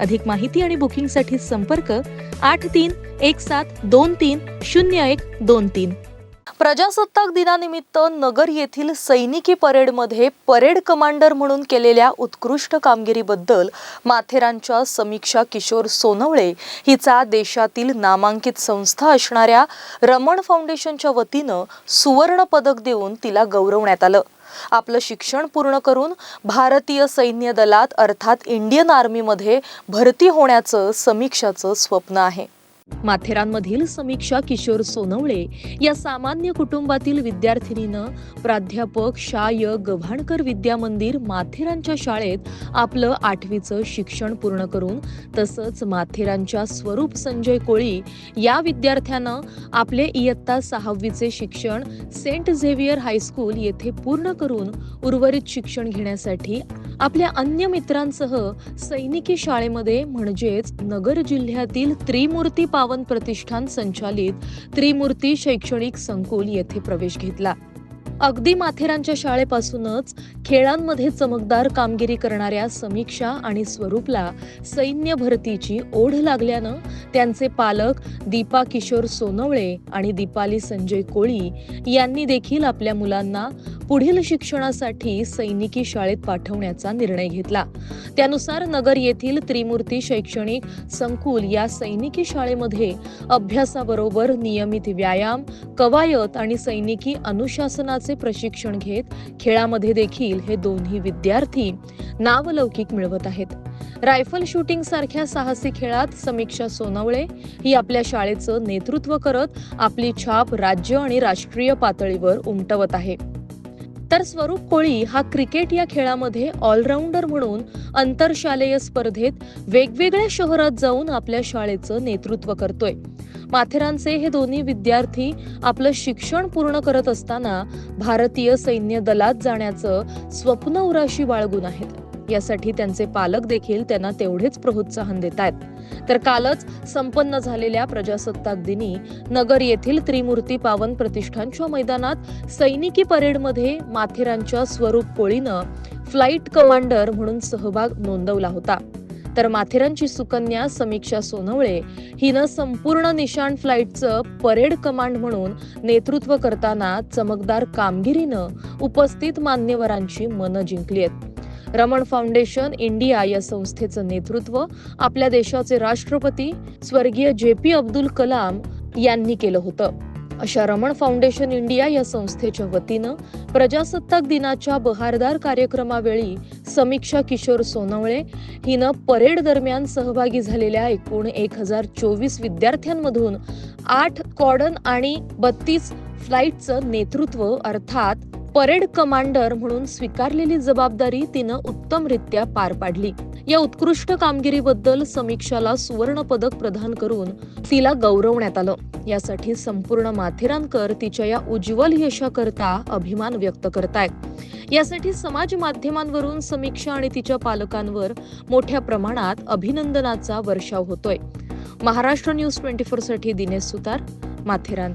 अधिक माहिती आणि बुकिंगसाठी संपर्क आठ तीन एक सात दोन तीन शून्य एक दोन तीन. प्रजासत्ताक दिनानिमित्त नगर येथील सैनिकी परेडमध्ये परेड कमांडर म्हणून केलेल्या उत्कृष्ट कामगिरीबद्दल माथेरानच्या समीक्षा किशोर सोनवळे हिचा देशातील नामांकित संस्था असणाऱ्या रमण फाउंडेशनच्या वतीनं सुवर्ण पदक देऊन तिला गौरवण्यात आलं. आपलं शिक्षण पूर्ण करून भारतीय सैन्य दलात अर्थात इंडियन आर्मीमध्ये भरती होण्याचं समीक्षाचं स्वप्न आहे. माथेरानमधील समीक्षा किशोर सोनवळे या सामान्य कुटुंबातील विद्यार्थिनीनं प्राध्यापक शाय गव्हाणकर विद्या मंदिर माथेरानच्या शाळेत आपलं आठवीचं शिक्षण पूर्ण करून तसंच माथेरानच्या स्वरूप संजय कोळी या विद्यार्थ्यानं आपले इयत्ता सहावीचे शिक्षण सेंट झेवियर हायस्कूल येथे पूर्ण करून उर्वरित शिक्षण घेण्यासाठी आपल्या अन्य मित्रांसह सैनिकी शाळेमध्ये म्हणजेच नगर जिल्ह्यातील त्रिमूर्ती पावन प्रतिष्ठान संचालित त्रिमूर्ती शैक्षणिक संकुल येथे प्रवेश घेतला. अगदी माथेरानच्या शाळेपासूनच खेळांमध्ये चमकदार कामगिरी करणाऱ्या समीक्षा आणि स्वरूपला सैन्य भरतीची ओढ लागल्यानं त्यांचे पालक दीपा किशोर सोनवळे आणि दीपाली संजय कोळी यांनी देखील आपल्या मुलांना पुढील शिक्षणासाठी सैनिकी शाळेत पाठवण्याचा निर्णय घेतला. त्यानुसार नगर येथील त्रिमूर्ती शैक्षणिक संकुल या सैनिकी शाळेमध्ये अभ्यासाबरोबर नियमित व्यायाम कवायत आणि सैनिकी अनुशासनाचे प्रशिक्षण घेत खेळामध्ये देखील हे दोन्ही विद्यार्थी नावलौकिक मिळवत आहेत. रायफल शूटिंग सारख्या साहसी खेळात समीक्षा सोनवळे ही आपल्या शाळेचं नेतृत्व करत आपली छाप राज्य आणि राष्ट्रीय पातळीवर उमटवत आहे. तर स्वरूप कोळी हा क्रिकेट या खेळामध्ये ऑलराऊंडर म्हणून आंतरशालेय स्पर्धेत वेगवेगळ्या शहरात जाऊन आपल्या शाळेचं नेतृत्व करतोय. माथेरानचे हे दोन्ही विद्यार्थी आपलं शिक्षण पूर्ण करत असताना भारतीय सैन्य दलात जाण्याचं स्वप्न उराशी बाळगून आहेत. यासाठी त्यांचे पालक देखील त्यांना तेवढेच प्रोत्साहन देत आहेत तर कालच संपन्न झालेल्या प्रजासत्ताक दिनी नगर येथील त्रिमूर्ती पावन प्रतिष्ठानच्या मैदानात सैनिकी परेडमध्ये माथेरानच्या स्वरूप कोळीनं फ्लाईट कमांडर म्हणून सहभाग नोंदवला होता. तर माथेरानची सुकन्या समीक्षा सोनवळे हिनं संपूर्ण निशाण फ्लाईटचं परेड कमांड म्हणून नेतृत्व करताना चमकदार कामगिरीनं उपस्थित मान्यवरांची मनं जिंकली आहेत. रमण फाउंडेशन इंडिया या संस्थेचं नेतृत्व आपल्या देशाचे राष्ट्रपती स्वर्गीय जे पी अब्दुल कलाम यांनी केलं होतं. अशा रमण फाउंडेशन इंडिया या संस्थेच्या वतीनं प्रजासत्ताक दिनाच्या बहारदार कार्यक्रमावेळी समीक्षा किशोर सोनवळे हिनं परेड दरम्यान सहभागी झालेल्या एकूण एक हजार चोवीस विद्यार्थ्यांमधून आठ कॉर्डन आणि बत्तीस फ्लाईटचं नेतृत्व अर्थात परेड कमांडर म्हणून स्वीकारलेली जबाबदारी तिनं उत्तमरित्या पार पाडली. या उत्कृष्ट कामगिरीबद्दल समीक्षाला सुवर्ण पदक प्रदान करून तिला गौरवण्यात आलं. यासाठी संपूर्ण माथेरानकर तिच्या या उज्ज्वल यशाकरता अभिमान व्यक्त करतायत. यासाठी समाज माध्यमांवरून समीक्षा आणि तिच्या पालकांवर मोठ्या प्रमाणात अभिनंदनाचा वर्षाव होतोय. महाराष्ट्र न्यूज ट्वेंटी फोरसाठी दिनेश सुतार माथेरान.